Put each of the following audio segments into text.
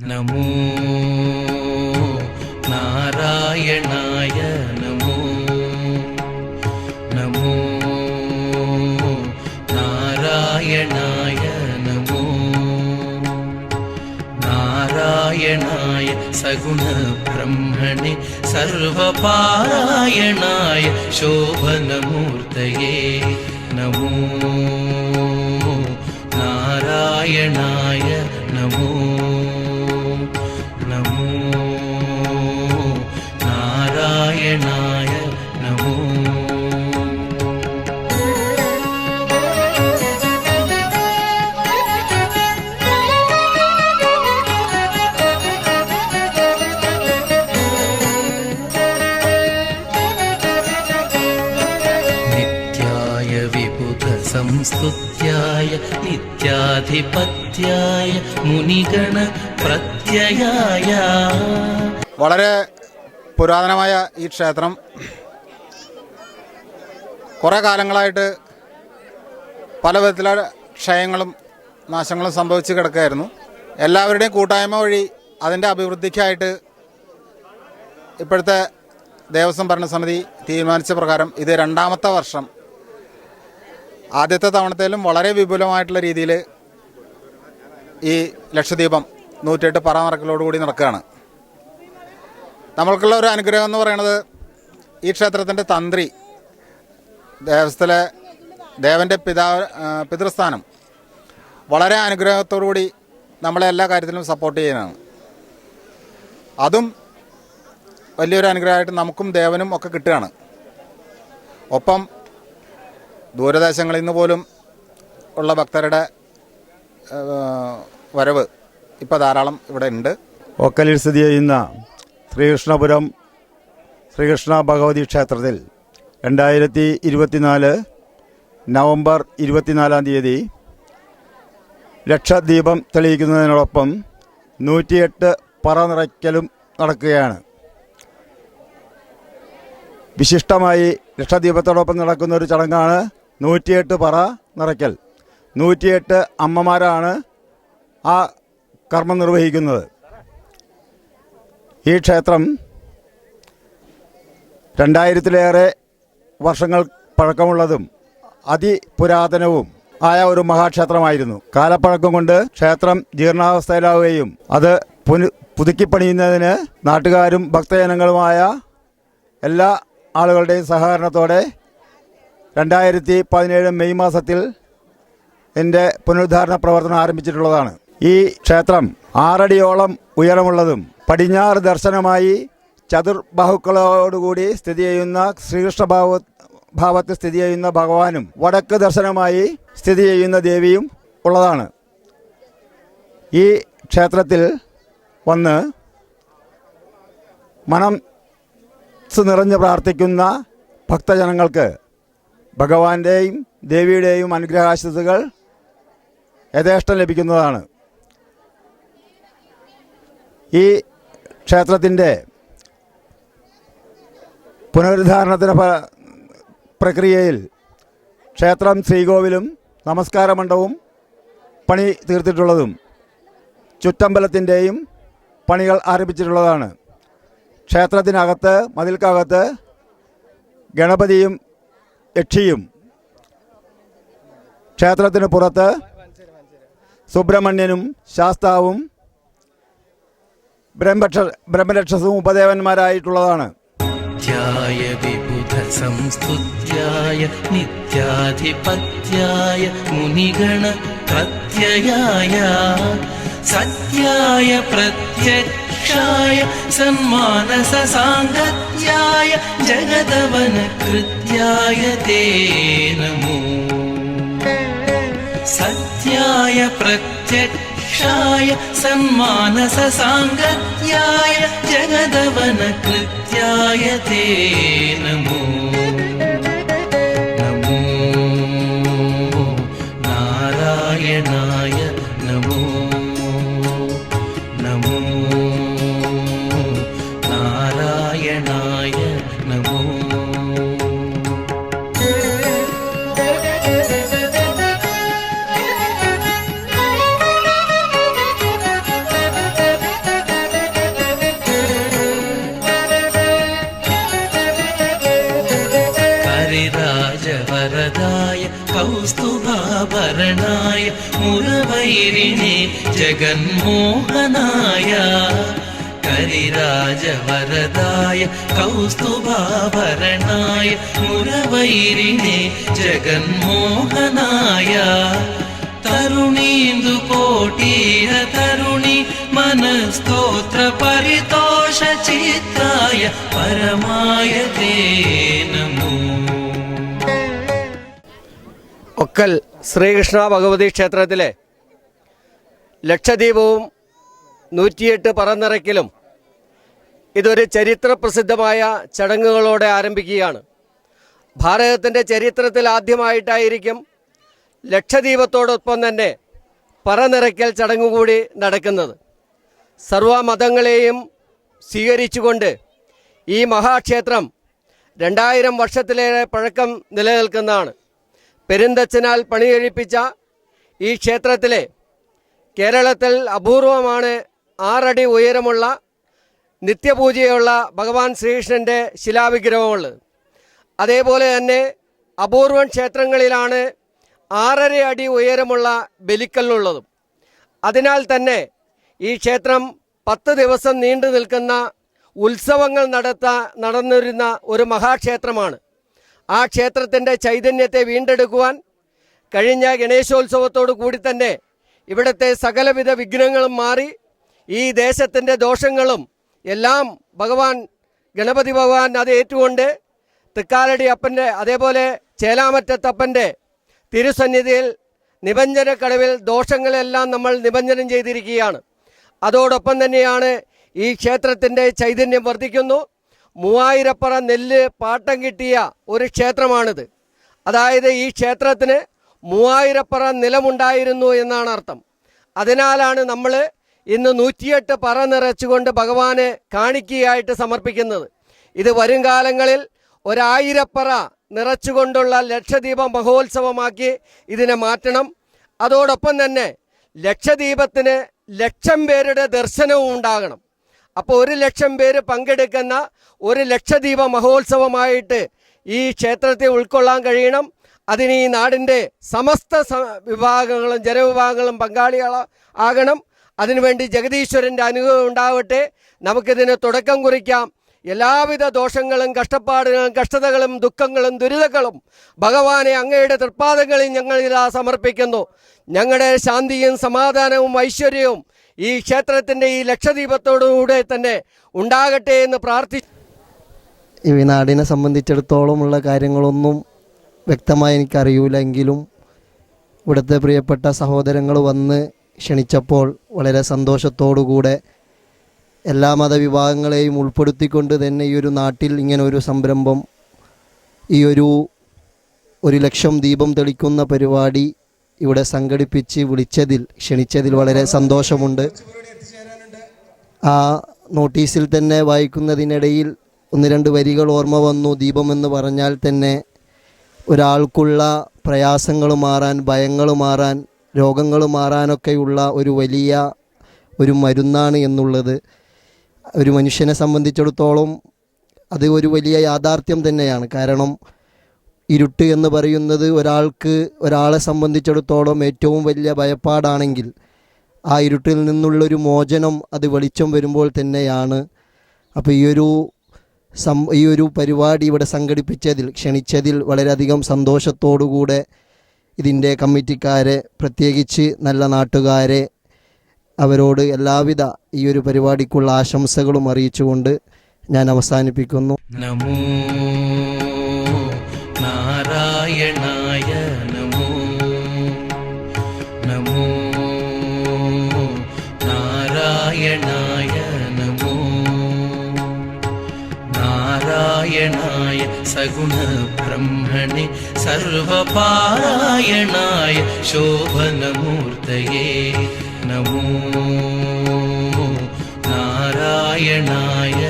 नमो नारायणाय नमो नमो नारायणाय नमो नारायणाय सगुणब्रह्मणे सर्वपारायणाय शोभनमूर्तये नमो नारायणाय नमो വളരെ പുരാതനമായ ഈ ക്ഷേത്രം കുറേ കാലങ്ങളായിട്ട് പല വിധത്തിലുള്ള ക്ഷയങ്ങളും നാശങ്ങളും സംഭവിച്ച് കിടക്കുകയായിരുന്നു. എല്ലാവരുടെയും കൂട്ടായ്മ വഴി അതിന്റെ അഭിവൃദ്ധിക്കായിട്ട് ഇപ്പോഴത്തെ ദേവസ്വം ഭരണസമിതി തീരുമാനിച്ച പ്രകാരം ഇത് രണ്ടാമത്തെ വർഷം. ആദ്യത്തെ തവണത്തേലും വളരെ വിപുലമായിട്ടുള്ള രീതിയിൽ ഈ ലക്ഷദ്വീപം നൂറ്റെട്ട് പറ നിറക്കലോടുകൂടി നടക്കുകയാണ്. നമ്മൾക്കുള്ള ഒരു അനുഗ്രഹം എന്ന് പറയുന്നത് ഈ ക്ഷേത്രത്തിന്റെ തന്ത്രി ദേവസ്ഥലെ ദേവന്റെ പിതാവ് പിതൃസ്ഥാനം വളരെ അനുഗ്രഹത്തോടുകൂടി നമ്മളെ എല്ലാ കാര്യത്തിലും സപ്പോർട്ട് ചെയ്യുന്നതാണ്. അതും വലിയൊരു അനുഗ്രഹമായിട്ട് നമുക്കും ദേവനും ഒക്കെ കിട്ടുകയാണ്. ഒപ്പം ദൂരദേശങ്ങളിൽ നിന്ന് പോലും ഉള്ള ഭക്തരുടെ വരവ്. ഇപ്പോൾ ധാരാളം ഇവിടെ ഉണ്ട്. ഒക്കലിൽ സ്ഥിതി ചെയ്യുന്ന ശ്രീകൃഷ്ണപുരം ശ്രീകൃഷ്ണ ഭഗവതി ക്ഷേത്രത്തിൽ രണ്ടായിരത്തി ഇരുപത്തിനാല് നവംബർ ഇരുപത്തിനാലാം തീയതി ലക്ഷദ്വീപം തെളിയിക്കുന്നതിനോടൊപ്പം നൂറ്റിയെട്ട് പറ നിറയ്ക്കലും നടക്കുകയാണ്. വിശിഷ്ടമായി ലക്ഷദ്വീപത്തോടൊപ്പം നടക്കുന്ന ഒരു ചടങ്ങാണ് നൂറ്റിയെട്ട് പറ നിറയ്ക്കൽ. നൂറ്റിയെട്ട് അമ്മമാരാണ് ആ കർമ്മം നിർവഹിക്കുന്നത്. ഈ ക്ഷേത്രം രണ്ടായിരത്തിലേറെ വർഷങ്ങൾ പഴക്കമുള്ളതും അതിപുരാതനവും ആയ ഒരു മഹാക്ഷേത്രമായിരുന്നു. കാലപ്പഴക്കം കൊണ്ട് ക്ഷേത്രം ജീർണാവസ്ഥയിലാവുകയും അത് പുനു പുതുക്കിപ്പണിയുന്നതിന് നാട്ടുകാരും ഭക്തജനങ്ങളുമായ എല്ലാ ആളുകളുടെയും സഹകരണത്തോടെ രണ്ടായിരത്തി പതിനേഴ് മെയ് മാസത്തിൽ എന്റെ പുനരുദ്ധാരണ പ്രവർത്തനം ആരംഭിച്ചിട്ടുള്ളതാണ്. ഈ ക്ഷേത്രം ആറടിയോളം ഉയരമുള്ളതും പടിഞ്ഞാറ് ദർശനമായി ചതുർബാഹുക്കളോടുകൂടി സ്ഥിതി ചെയ്യുന്ന ശ്രീകൃഷ്ണ ഭാവ ഭാവത്തിൽ സ്ഥിതി ചെയ്യുന്ന ഭഗവാനും വടക്ക് ദർശനമായി സ്ഥിതി ചെയ്യുന്ന ദേവിയും ഉള്ളതാണ്. ഈ ക്ഷേത്രത്തിൽ വന്ന് മനം നിറഞ്ഞ് പ്രാർത്ഥിക്കുന്ന ഭക്തജനങ്ങൾക്ക് ഭഗവാന്റെയും ദേവിയുടെയും അനുഗ്രഹാശിസുകൾ യഥേഷ്ടം ലഭിക്കുന്നതാണ്. ഈ ക്ഷേത്രത്തിന്റെ പുനരുദ്ധാരണത്തിന് പ്രക്രിയയിൽ ക്ഷേത്രം ശ്രീകോവിലും നമസ്കാര മണ്ഡപവും പണി തീർത്തിട്ടുള്ളതും ചുറ്റമ്പലത്തിന്റെയും പണികൾ ആരംഭിച്ചിട്ടുള്ളതാണ്. ക്ഷേത്രത്തിനകത്ത് മതിൽക്കകത്ത് ഗണപതിയും യക്ഷിയും ക്ഷേത്രത്തിന് പുറത്ത് സുബ്രഹ്മണ്യനും ശാസ്താവും ബ്രഹ്മക്ഷ ബ്രഹ്മരക്ഷസും ഉപദേവന്മാരായിട്ടുള്ളതാണ്. നിത്യായ വിബുധ സംസ്തുത്യായ നിത്യാധിപത്യായ മുനിഗണ പ്രത്യയായ സത്യായ പ്രത്യക്ഷായ സന്മാനസ സാംഗത്യായ ജഗതവന കൃത്യായ തേ നമോ. सत्याय प्रत्यक्षाय सम्मानससाङ्गत्याय जगदवनकृत्याय ते नमो नमो नारायणाय नमो नमो ജഗന്മോഹനായ കരിരാജവരദായ കൗസ്തുഭാഭരണായ മുരവൈരിണി ജഗന്മോഹനായ. തരുണീന്ദു കോട്ടീര തരുണി മനസ്തോത്ര പരിതോഷ ചിത്തായ പരമായ ഒക്കൽ ശ്രീകൃഷ്ണ ഭഗവതി ക്ഷേത്രത്തിലെ ലക്ഷദ്വീപവും നൂറ്റിയെട്ട് പറന്നിറക്കലും ഇതൊരു ചരിത്ര പ്രസിദ്ധമായ ചടങ്ങുകളോടെ ആരംഭിക്കുകയാണ്. ഭാരതത്തിന്റെ ചരിത്രത്തിൽ ആദ്യമായിട്ടായിരിക്കും ലക്ഷദ്വീപത്തോടൊപ്പം തന്നെ പറനിറയ്ക്കൽ ചടങ്ങുകൂടി നടക്കുന്നത്. സർവമതങ്ങളെയും സ്വീകരിച്ചുകൊണ്ട് ഈ മഹാക്ഷേത്രം രണ്ടായിരം വർഷത്തിലേറെ പഴക്കം നിലനിൽക്കുന്നതാണ്. പെരുന്തച്ചനാൽ പണികഴിപ്പിച്ച ഈ ക്ഷേത്രത്തിലെ കേരളത്തിൽ അപൂർവമാണ് ആറടി ഉയരമുള്ള നിത്യപൂജയുള്ള ഭഗവാൻ ശ്രീകൃഷ്ണന്റെ ശിലാവിഗ്രഹമുള്ളത്. അതേപോലെ തന്നെ അപൂർവൻ ക്ഷേത്രങ്ങളിലാണ് ആറര അടി ഉയരമുള്ള ബലിക്കല്ലുള്ളതും. അതിനാൽ തന്നെ ഈ ക്ഷേത്രം പത്ത് ദിവസം നീണ്ടു നിൽക്കുന്ന ഉത്സവങ്ങൾ നടത്ത നടന്നിരുന്ന ഒരു മഹാക്ഷേത്രമാണ്. ആ ക്ഷേത്രത്തിന്റെ ചൈതന്യത്തെ വീണ്ടെടുക്കുവാൻ കഴിഞ്ഞ ഗണേശോത്സവത്തോടു കൂടി തന്നെ ഇവിടുത്തെ സകലവിധ വിഘ്നങ്ങളും മാറി ഈ ദേശത്തിന്റെ ദോഷങ്ങളും എല്ലാം ഭഗവാൻ ഗണപതി ഭഗവാൻ അത് ഏറ്റുകൊണ്ട് തൃക്കാലടി അപ്പന്റെ അതേപോലെ ചേലാമറ്റത്തപ്പന്റെ തിരുസന്നിധിയിൽ നിബഞ്ജനക്കടവിൽ ദോഷങ്ങളെല്ലാം നമ്മൾ നിബഞ്ജനം ചെയ്തിരിക്കുകയാണ്. അതോടൊപ്പം തന്നെയാണ് ഈ ക്ഷേത്രത്തിന്റെ ചൈതന്യം വർദ്ധിക്കുന്നു. മൂവായിരപ്പറ നെല്ല് പാട്ടം കിട്ടിയ ഒരു ക്ഷേത്രമാണിത്. അതായത് ഈ ക്ഷേത്രത്തിന് മൂവായിരപ്പറ നിലമുണ്ടായിരുന്നു എന്നാണ് അർത്ഥം. അതിനാലാണ് നമ്മൾ ഇന്ന് നൂറ്റിയെട്ട് പറ നിറച്ചുകൊണ്ട് ഭഗവാനെ കാണിക്കയായിട്ട് സമർപ്പിക്കുന്നത്. ഇത് വരും കാലങ്ങളിൽ ഒരായിരപ്പറ നിറച്ചുകൊണ്ടുള്ള ലക്ഷദ്വീപ മഹോത്സവമാക്കി ഇതിനെ മാറ്റണം. അതോടൊപ്പം തന്നെ ലക്ഷദ്വീപത്തിന് ലക്ഷം പേരുടെ ദർശനവും ഉണ്ടാകണം. അപ്പോൾ ഒരു ലക്ഷം പേര് പങ്കെടുക്കുന്ന ഒരു ലക്ഷദ്വീപ മഹോത്സവമായിട്ട് ഈ ക്ഷേത്രത്തെ ഉൾക്കൊള്ളാൻ കഴിയണം. അതിന് ഈ നാടിന്റെ സമസ്ത വിഭാഗങ്ങളും ജനവിഭാഗങ്ങളും പങ്കാളികൾ ആകണം. അതിനുവേണ്ടി ജഗദീശ്വരന്റെ അനുഗ്രഹം ഉണ്ടാവട്ടെ. നമുക്കിതിന് തുടക്കം കുറിക്കാം. എല്ലാവിധ ദോഷങ്ങളും കഷ്ടപ്പാടുകളും കഷ്ടതകളും ദുഃഖങ്ങളും ദുരിതങ്ങളും ഭഗവാനെ അങ്ങയുടെ തൃപ്പാദങ്ങളിൽ ഞങ്ങൾ ഇതാ സമർപ്പിക്കുന്നു. ഞങ്ങളുടെ ശാന്തിയും സമാധാനവും ഐശ്വര്യവും ഈ ക്ഷേത്രത്തിന്റെ ഈ ലക്ഷദീപത്തോടുകൂടെ തന്നെ ഉണ്ടാകട്ടെ എന്ന് പ്രാർത്ഥി ഈ നാടിനെ സംബന്ധിച്ചിടത്തോളമുള്ള കാര്യങ്ങളൊന്നും വ്യക്തമായി എനിക്കറിയൂലെങ്കിലും ഇവിടുത്തെ പ്രിയപ്പെട്ട സഹോദരങ്ങൾ വന്ന് ക്ഷണിച്ചപ്പോൾ വളരെ സന്തോഷത്തോടുകൂടെ എല്ലാ മതവിഭാഗങ്ങളെയും ഉൾപ്പെടുത്തിക്കൊണ്ട് തന്നെ ഈ ഒരു നാട്ടിൽ ഇങ്ങനെ ഒരു സംരംഭം ഈ ഒരു ഒരു ലക്ഷം ദീപം തെളിക്കുന്ന പരിപാടി ഇവിടെ സംഘടിപ്പിച്ച് വിളിച്ചതിൽ ക്ഷണിച്ചതിൽ വളരെ സന്തോഷമുണ്ട്. ആ നോട്ടീസിൽ തന്നെ വായിക്കുന്നതിനിടയിൽ ഒന്ന് രണ്ട് വരികൾ ഓർമ്മ വന്നു. ദീപം എന്ന് പറഞ്ഞാൽ തന്നെ ഒരാൾക്കുള്ള പ്രയാസങ്ങൾ മാറാൻ ഭയങ്ങൾ മാറാൻ രോഗങ്ങൾ മാറാനൊക്കെയുള്ള ഒരു വലിയ ഒരു മരുന്നാണ് എന്നുള്ളത്. ഒരു മനുഷ്യനെ സംബന്ധിച്ചിടത്തോളം അത് ഒരു വലിയ യാഥാർത്ഥ്യം തന്നെയാണ്. കാരണം ഇരുട്ട് എന്ന് പറയുന്നത് ഒരാൾക്ക് ഒരാളെ സംബന്ധിച്ചിടത്തോളം ഏറ്റവും വലിയ ഭയപ്പാടാണെങ്കിൽ ആ ഇരുട്ടിൽ നിന്നുള്ളൊരു മോചനം അത് വെളിച്ചം വരുമ്പോൾ തന്നെയാണ്. അപ്പോൾ ഈ ഒരു സം ഈ ഒരു പരിപാടി ഇവിടെ സംഘടിപ്പിച്ചതിൽ ക്ഷണിച്ചതിൽ വളരെയധികം സന്തോഷത്തോടുകൂടെ ഇതിന്റെ കമ്മിറ്റിക്കാരെ പ്രത്യേകിച്ച് നല്ല നാട്ടുകാരെ അവരോട് എല്ലാവിധ ഈ ഒരു പരിപാടിക്കുള്ള ആശംസകളും അറിയിച്ചുകൊണ്ട് ഞാൻ അവസാനിപ്പിക്കുന്നു. നമോ सगुण ब्रह्मणे सर्वपारायणाय शोभनमूर्तये नमो नारायणाय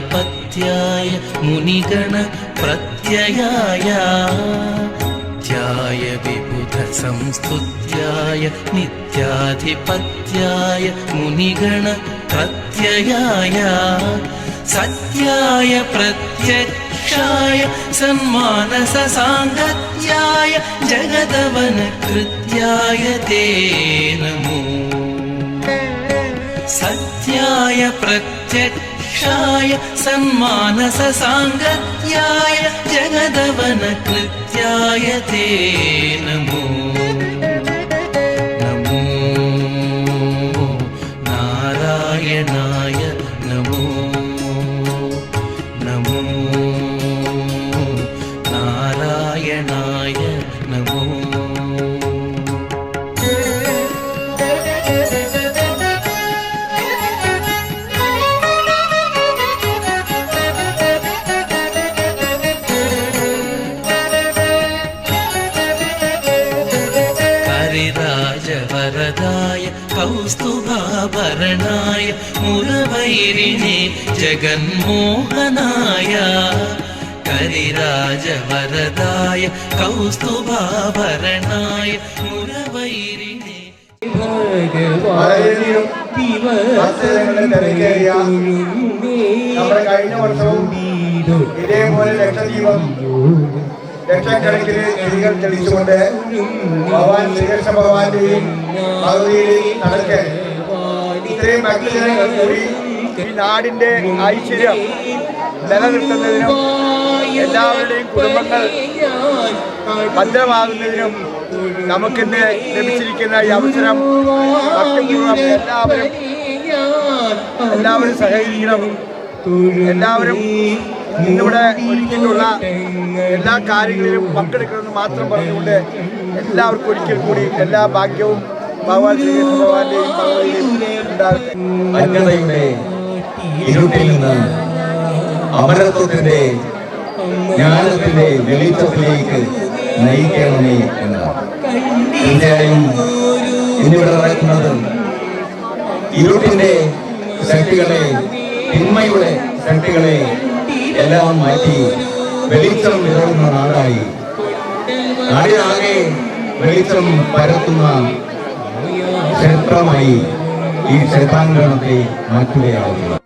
त्याय मुनिगण प्रत्ययाय। विबुध संस्कृत्याय नित्याधिपत्याय मुनिगण प्रत्ययाय। सत्याय प्रत्यक्षाय सन्मानससाङ्गत्याय जगदवनकृत्याय ते नमो। सत्याय प्रत्यक्ष ஷாய சன்மானச சாங்கத்யாய ஜெகதவன கிருத்யாய தே நமோ. நமோ. நாராயணாய நமோ. நமோ. நாராயணாய நமோ. ശരണായ മുറവൈരിണേ ജഗന്മോഹനായ കരിരാജവരദായ കൗസ്തുഭാഭരണായ മുറവൈരിണേ കഴിഞ്ഞ ഇതേപോലെ ഭഗവാൻ ശ്രീകൃഷ്ണ ഭഗവാന്റെയും പകുതിയിലെയും നടക്കൽ ഇത്രയും ഭക്തജനങ്ങൾ കൂടി ഈ നാടിന്റെ ഐശ്വര്യം നിലനിർത്തുന്നതിനും എല്ലാവരുടെയും കുടുംബങ്ങൾ ഭദ്രമാകുന്നതിനും നമുക്കിന്ന് ലഭിച്ചിരിക്കുന്ന ഈ അവസരം എല്ലാവരും എല്ലാവരും സഹകരിക്കണം. എല്ലാവരും ഇന്നിവിടെ ഒരുക്കിയിട്ടുള്ള എല്ലാ കാര്യങ്ങളിലും പങ്കെടുക്കണമെന്ന് മാത്രം പറഞ്ഞുകൊണ്ട് എല്ലാവർക്കും ഒരിക്കൽ കൂടി എല്ലാ ഭാഗ്യവും ഇരുട്ടിൽ അമരത്വത്തിന്റെ ജ്ഞാനത്തിന്റെ വെളിച്ചത്തിലേക്ക് നയിക്കണമേ എന്നാണ്. തീർച്ചയായും ഇന്നിവിടെ നടക്കുന്നത് ഇരുട്ടിന്റെ ശക്തികളെ തിന്മയുടെ ശക്തികളെ എല്ലാം മാറ്റി വെളിച്ചം നിറയുന്ന നാടായി. നാടിനാകെ വെളിച്ചം പരത്തുന്ന ക്ഷേത്രമായി ഈ ക്ഷേത്രാങ്കണത്തെ മാറ്റുകയാവുന്നു.